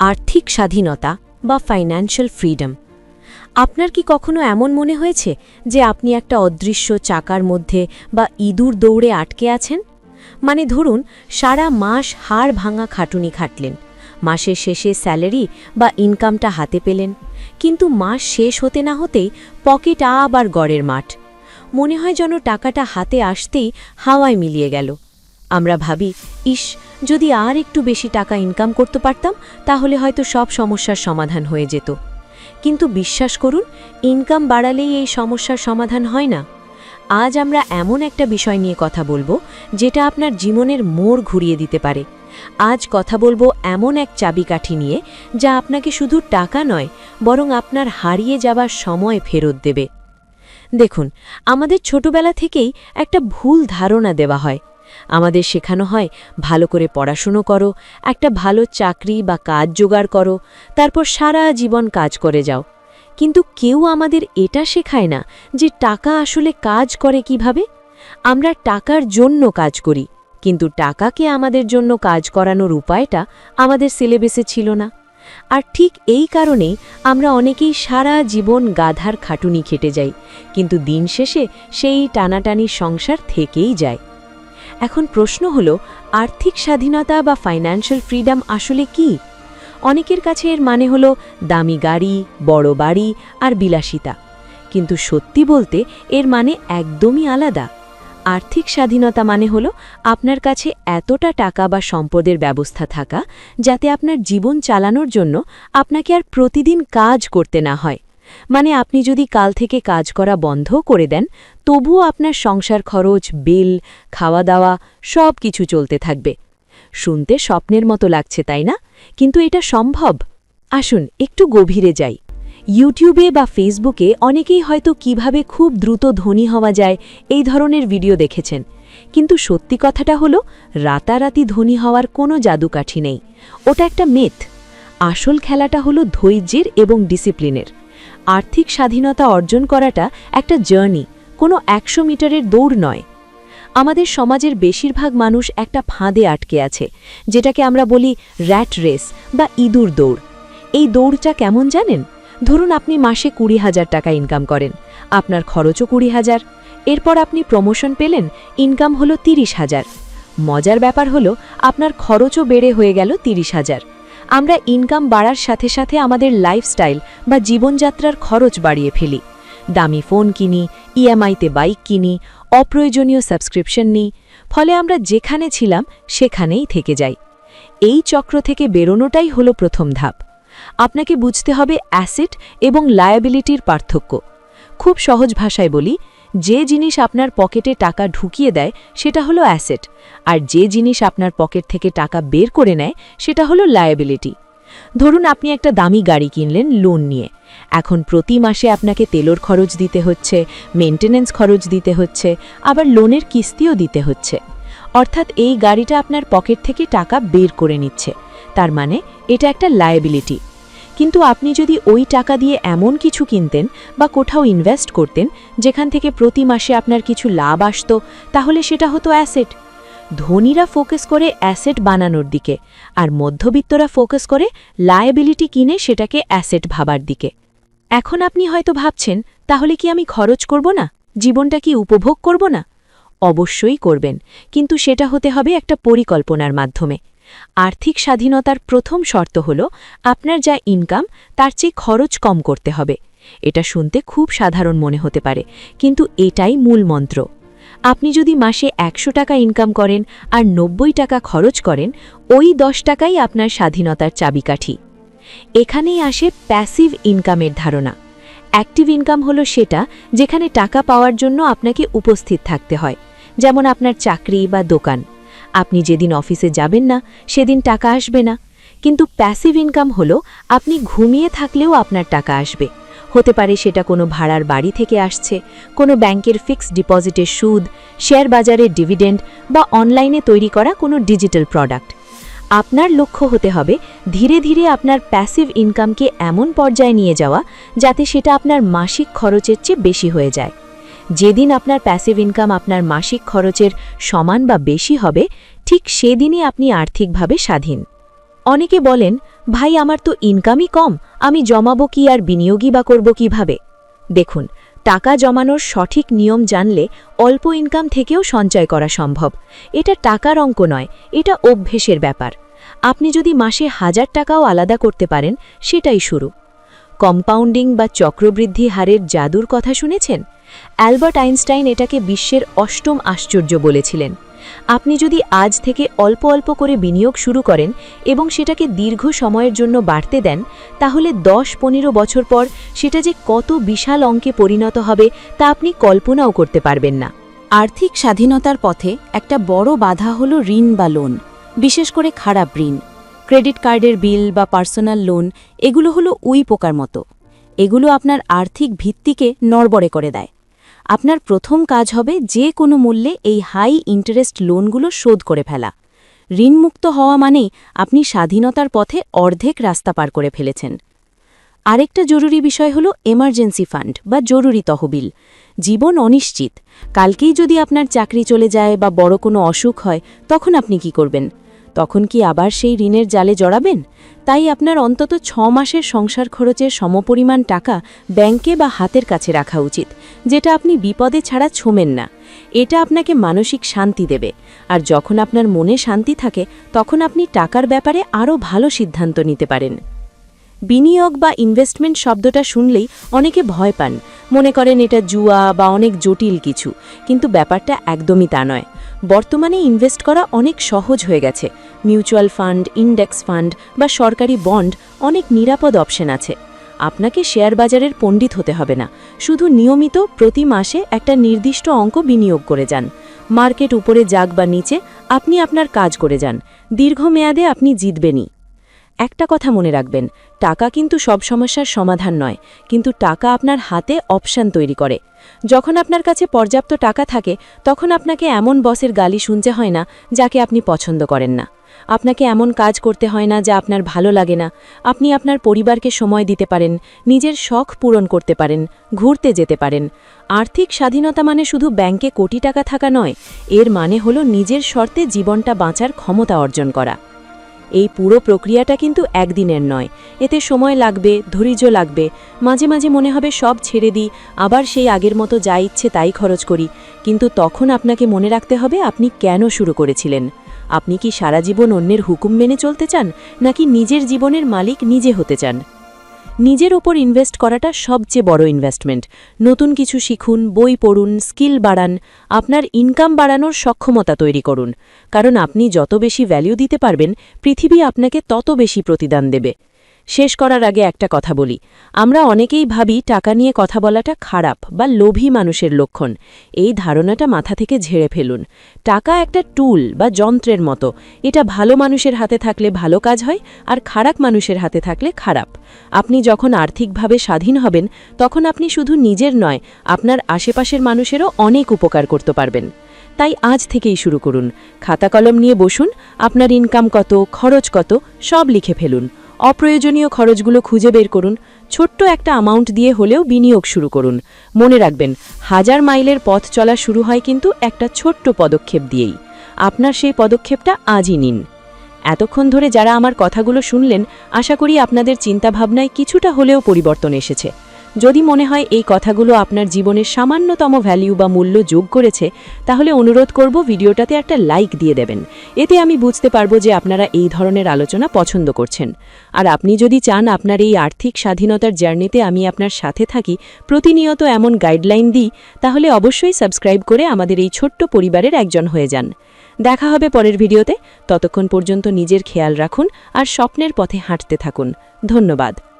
আর্থিক স্বাধীনতা বা ফাইন্যান্সিয়াল ফ্রিডম আপনার কি কখনো এমন মনে হয়েছে যে আপনি একটা অদৃশ্য চাকার মধ্যে বা ইঁদুর দৌড়ে আটকে আছেন? মানে ধরুন, সারা মাস হাড় ভাঙা খাটুনি খাটলেন, মাসের শেষে স্যালারি বা ইনকামটা হাতে পেলেন, কিন্তু মাস শেষ হতে না হতেই পকেট আবার গড়ের মাঠ। মনে হয় যেন টাকাটা হাতে আসতেই হাওয়ায় মিলিয়ে গেল। আমরা ভাবি, ইস যদি আর একটু বেশি টাকা ইনকাম করতে পারতাম, তাহলে হয়তো সব সমস্যার সমাধান হয়ে যেত। কিন্তু বিশ্বাস করুন ইনকাম বাড়ালেই এই সমস্যার সমাধান হয় না। আজ আমরা এমন একটা বিষয় নিয়ে কথা বলব, যেটা আপনার জীবনের মোড় ঘুরিয়ে দিতে পারে। আজ কথা বলব এমন এক চাবিকাঠি নিয়ে, যা আপনাকে শুধু টাকা নয়, বরং আপনার হারিয়ে যাবার সময় ফেরত দেবে। দেখুন, আমাদের ছোটবেলা থেকেই একটা ভুল ধারণা দেওয়া হয়। আমাদের শেখানো হয়, ভালো করে পড়াশুনো করো, একটা ভালো চাকরি বা কাজ জোগাড় করো, তারপর সারা জীবন কাজ করে যাও। কিন্তু কেউ আমাদের এটা শেখায় না যে টাকা আসলে কাজ করে কীভাবে? আমরা টাকার জন্য কাজ করি, কিন্তু টাকাকে আমাদের জন্য কাজ করানোর উপায়টা আমাদের সিলেবেসে ছিল না। আর ঠিক এই কারণেই আমরা অনেকেই সারা জীবন গাধার খাটুনি খেটে যাই, কিন্তু দিন শেষে সেই টানাটানি সংসার থেকেই যায়। এখন প্রশ্ন হলো, আর্থিক স্বাধীনতা বা ফাইন্যান্সিয়াল ফ্রিডম আসলে কি? অনেকের কাছে এর মানে হলো দামি গাড়ি, বড় বাড়ি আর বিলাসিতা। কিন্তু সত্যি বলতে এর মানে একদমই আলাদা। আর্থিক স্বাধীনতা মানে হলো আপনার কাছে এতটা টাকা বা সম্পদের ব্যবস্থা থাকা, যাতে আপনার জীবন চালানোর জন্য আপনাকে আর প্রতিদিন কাজ করতে না হয়। মানে আপনি যদি কাল থেকে কাজ করা বন্ধ করে দেন, তবুও আপনার সংসার খরচ, বিল খাওয়া দাওয়া সব কিছু চলতে থাকবে। শুনতে স্বপ্নের মতো লাগছে, তাই না? কিন্তু এটা সম্ভব? আসুন, একটু গভীরে যাই। ইউটিউবে বা ফেসবুকে অনেকেই হয়তো কীভাবে খুব দ্রুত ধনী হওয়া যায় এই ধরনের ভিডিও দেখেছেন। কিন্তু সত্যি কথাটা হলো, রাতারাতি ধনী হওয়ার কোনো জাদুকাঠি নেই। ওটা একটা মেথ আসল খেলাটা হলো ধৈর্যের এবং ডিসিপ্লিনের আর্থিক স্বাধীনতা অর্জন করাটা একটা জার্নি কোনো একশো মিটারের দৌড় নয়। আমাদের সমাজের বেশিরভাগ মানুষ একটা ফাঁদে আটকে আছে, যেটাকে আমরা বলি র্যাট রেস বা ইঁদুর দৌড়। এই দৌড়টা কেমন জানেন? ধরুন আপনি মাসে কুড়ি হাজার টাকা ইনকাম করেন, আপনার খরচও কুড়ি হাজার। এরপর আপনি প্রমোশন পেলেন ইনকাম হলো তিরিশ হাজার। মজার ব্যাপার হলো, আপনার খরচও বেড়ে হয়ে গেল তিরিশ হাজার। আমরা ইনকাম বাড়ার সাথে সাথে আমাদের লাইফস্টাইল বা জীবনযাত্রার খরচ বাড়িয়ে ফেলি। দামি ফোন কিনি ইএমআইতে বাইক কিনি, অপ্রয়োজনীয় সাবস্ক্রিপশন নিই, ফলে আমরা যেখানে ছিলাম সেখানেই থেকে যাই। এই চক্র থেকে বেরোনোটাই হলো প্রথম ধাপ। আপনাকে বুঝতে হবে অ্যাসেট এবং লায়াবিলিটির পার্থক্য। খুব সহজ ভাষায় বলি যে জিনিস আপনার পকেটে টাকা ঢুকিয়ে দেয়, সেটা হলো অ্যাসেট। আর যে জিনিস আপনার পকেট থেকে টাকা বের করে নেয়, সেটা হলো লায়াবিলিটি। ধরুন আপনি একটা দামি গাড়ি কিনলেন লোন নিয়ে। এখন প্রতি মাসে আপনাকে তেলোর খরচ দিতে হচ্ছে মেনটেনেন্স খরচ দিতে হচ্ছে, আবার লোনের কিস্তিও দিতে হচ্ছে। অর্থাৎ এই গাড়িটা আপনার পকেট থেকে টাকা বের করে নিচ্ছে। তার মানে এটা একটা লায়াবিলিটি। কিন্তু আপনি যদি ওই টাকা দিয়ে এমন কিছু কিনতেন বা কোথাও ইনভেস্ট করতেন, যেখান থেকে প্রতি মাসে আপনার কিছু লাভ আসতো, তাহলে সেটা হতো অ্যাসেট ধনীরা ফোকাস করে অ্যাসেট বানানোর দিকে, আর মধ্যবিত্তরা ফোকাস করে লায়াবিলিটি কিনে সেটাকে অ্যাসেট ভাবার দিকে। এখন আপনি হয়তো ভাবছেন, তাহলে কি আমি খরচ করব না? জীবনটা কি উপভোগ করব না? অবশ্যই করবেন, কিন্তু সেটা হতে হবে একটা পরিকল্পনার মাধ্যমে। আর্থিক স্বাধীনতার প্রথম শর্ত হল, আপনার যা ইনকাম তার চেয়ে খরচ কম করতে হবে। এটা শুনতে খুব সাধারণ মনে হতে পারে, কিন্তু এটাই মূল মন্ত্র। আপনি যদি মাসে একশো টাকা ইনকাম করেন আর নব্বই টাকা খরচ করেন, ওই দশ টাকাই আপনার স্বাধীনতার চাবিকাঠি। এখানেই আসে প্যাসিভ ইনকামের ধারণা। অ্যাক্টিভ ইনকাম হলো সেটা যেখানে টাকা পাওয়ার জন্য আপনাকে উপস্থিত থাকতে হয়, যেমন আপনার চাকরি বা দোকান। আপনি যেদিন অফিসে যাবেন না, সেদিন টাকা আসবে না। কিন্তু প্যাসিভ ইনকাম হলো আপনি ঘুমিয়ে থাকলেও আপনার টাকা আসবে। হতে পারে সেটা কোনো ভাড়ার বাড়ি থেকে আসছে, কোনো ব্যাংকের ফিক্সড ডিপোজিটের সুদ শেয়ার বাজারের ডিভিডেন্ড বা অনলাইনে তৈরি করা কোনো ডিজিটাল প্রোডাক্ট আপনার লক্ষ্য হতে হবে ধীরে ধীরে আপনার প্যাসিভ ইনকামকে এমন পর্যায়ে নিয়ে যাওয়া যাতে সেটা আপনার মাসিক খরচের চেয়ে বেশি হয়ে যায়। যেদিন আপনার প্যাসিভ ইনকাম আপনার মাসিক খরচের সমান বা বেশি হবে, ঠিক সেদিনই আপনি আর্থিকভাবে স্বাধীন। অনেকে বলেন, ভাই, আমার তো ইনকামই কম, আমি জমাবো কি আর বিনিয়োগই বা করব কীভাবে? দেখুন, টাকা জমানোর সঠিক নিয়ম জানলে অল্প ইনকাম থেকেও সঞ্চয় করা সম্ভব। এটা টাকার অঙ্ক নয়, এটা অভ্যেসের ব্যাপার। আপনি যদি মাসে হাজার টাকাও আলাদা করতে পারেন, সেটাই শুরু। কম্পাউন্ডিং বা চক্রবৃদ্ধি হারের জাদুর কথা শুনেছেন? অ্যালবার্ট আইনস্টাইন এটাকে বিশ্বের অষ্টম আশ্চর্য বলেছিলেন। আপনি যদি আজ থেকে অল্প অল্প করে বিনিয়োগ শুরু করেন এবং সেটাকে দীর্ঘ সময়ের জন্য বাড়তে দেন, তাহলে দশ পনেরো বছর পর সেটা যে কত বিশাল অঙ্কে পরিণত হবে তা আপনি কল্পনাও করতে পারবেন না। আর্থিক স্বাধীনতার পথে একটা বড় বাধা হল ঋণ বা লোন, বিশেষ করে খারাপ ঋণ। ক্রেডিট কার্ডের বিল বা পার্সোনাল লোন, এগুলো হলো উই পোকার মতো। এগুলো আপনার আর্থিক ভিত্তিকে নড়বড়ে করে দেয়। আপনার প্রথম কাজ হবে যে কোনো মূল্যে এই হাই ইন্টারেস্ট লোনগুলো শোধ করে ফেলা। ঋণমুক্ত হওয়া মানেই আপনি স্বাধীনতার পথে অর্ধেক রাস্তা পার করে ফেলেছেন। আরেকটা জরুরি বিষয় হলো এমার্জেন্সি ফান্ড বা জরুরি তহবিল। জীবন অনিশ্চিত। কালকেই যদি আপনার চাকরি চলে যায় বা বড় কোনো অসুখ হয়, তখন আপনি কি করবেন? তখন কি আবার সেই ঋণের জালে জড়াবেন? তাই আপনার অন্তত ছ মাসের সংসার খরচের সমপরিমাণ টাকা ব্যাংকে বা হাতের কাছে রাখা উচিত, যেটা আপনি বিপদে ছাড়া ছোমেন না। এটা আপনাকে মানসিক শান্তি দেবে। আর যখন আপনার মনে শান্তি থাকে, তখন আপনি টাকার ব্যাপারে আরও ভালো সিদ্ধান্ত নিতে পারেন। বিনিয়োগ বা ইনভেস্টমেন্ট শব্দটা শুনলেই অনেকে ভয় পান। মনে করেন এটা জুয়া বা অনেক জটিল কিছু, কিন্তু ব্যাপারটা একদমই তা নয়। বর্তমানে ইনভেস্ট করা অনেক সহজ হয়ে গেছে। মিউচুয়াল ফান্ড ইন্ডেক্স ফান্ড বা সরকারি বন্ড অনেক নিরাপদ অপশন আছে। আপনাকে শেয়ার বাজারের পণ্ডিত হতে হবে না। শুধু নিয়মিত প্রতি মাসে একটা নির্দিষ্ট অঙ্ক বিনিয়োগ করে যান। মার্কেট উপরে যাক বা নিচে, আপনি আপনার কাজ করে যান। দীর্ঘমেয়াদে আপনি জিতবেনই। একটা কথা মনে রাখবেন, টাকা কিন্তু সব সমস্যার সমাধান নয়, কিন্তু টাকা আপনার হাতে অপশান তৈরি করে। যখন আপনার কাছে পর্যাপ্ত টাকা থাকে, তখন আপনাকে এমন বসের গালি শুনতে হয় না, যাকে আপনি পছন্দ করেন না। আপনাকে এমন কাজ করতে হয় না যা আপনার ভালো লাগে না। আপনি আপনার পরিবারকে সময় দিতে পারেন, নিজের শখ পূরণ করতে পারেন, ঘুরতে যেতে পারেন। আর্থিক স্বাধীনতা মানে শুধু ব্যাংকে কোটি টাকা থাকা নয়, এর মানে হলো নিজের শর্তে জীবনটা বাঁচার ক্ষমতা অর্জন করা। এই পুরো প্রক্রিয়াটা কিন্তু একদিনের নয়। এতে সময় লাগবে, ধৈর্য লাগবে। মাঝে মাঝে মনে হবে সব ছেড়ে দিই, আবার সেই আগের মতো যা ইচ্ছে তাই খরচ করি। কিন্তু তখন আপনাকে মনে রাখতে হবে আপনি কেন শুরু করেছিলেন। আপনি কি সারা জীবন অন্যের হুকুম মেনে চলতে চান, নাকি নিজের জীবনের মালিক নিজে হতে চান? নিজের ওপর ইনভেস্ট করাটা সবচেয়ে বড় ইনভেস্টমেন্ট নতুন কিছু শিখুন, বই পড়ুন স্কিল বাড়ান, আপনার ইনকাম বাড়ানোর সক্ষমতা তৈরি করুন। কারণ আপনি যত বেশি ভ্যালিউ দিতে পারবেন, পৃথিবী আপনাকে তত বেশি প্রতিদান দেবে। শেষ করার আগে একটা কথা বলি। আমরা অনেকেই ভাবি টাকা নিয়ে কথা বলাটা খারাপ বা লোভী মানুষের লক্ষণ। এই ধারণাটা মাথা থেকে ঝেড়ে ফেলুন। টাকা একটা টুল বা যন্ত্রের মতো। এটা ভালো মানুষের হাতে থাকলে ভালো কাজ হয় আর খারাপ মানুষের হাতে থাকলে খারাপ। আপনি যখন আর্থিকভাবে স্বাধীন হবেন, তখন আপনি শুধু নিজের নয়, আপনার আশেপাশের মানুষেরও অনেক উপকার করতে পারবেন। তাই আজ থেকেই শুরু করুন। খাতা কলম নিয়ে বসুন, আপনার ইনকাম কত, খরচ কত, সব লিখে ফেলুন। অপ্রয়োজনীয় খরচগুলো খুঁজে বের করুন, ছোট্ট একটা অ্যামাউন্ট দিয়ে হলেও বিনিয়োগ শুরু করুন। মনে রাখবেন, হাজার মাইলের পথ চলা শুরু হয় কিন্তু একটা ছোট্ট পদক্ষেপ দিয়েই। আপনার সেই পদক্ষেপটা আজই নিন। এতক্ষণ ধরে যারা আমার কথাগুলো শুনলেন, আশা করি আপনাদের চিন্তাভাবনায় কিছুটা হলেও পরিবর্তন এসেছে। যদি মনে হয় এই কথাগুলো আপনার জীবনের সামান্যতম ভ্যালিউ বা মূল্য যোগ করেছে, তাহলে অনুরোধ করব ভিডিওটাতে একটা লাইক দিয়ে দেবেন। এতে আমি বুঝতে পারব যে আপনারা এই ধরনের আলোচনা পছন্দ করছেন। আর আপনি যদি চান আপনার এই আর্থিক স্বাধীনতার জার্নিতে আমি আপনার সাথে থাকি, প্রতিনিয়ত এমন গাইডলাইন দিই, তাহলে অবশ্যই সাবস্ক্রাইব করে আমাদের এই ছোট্ট পরিবারের একজন হয়ে যান। দেখা হবে পরের ভিডিওতে। ততক্ষণ পর্যন্ত নিজের খেয়াল রাখুন আর স্বপ্নের পথে হাঁটতে থাকুন। ধন্যবাদ।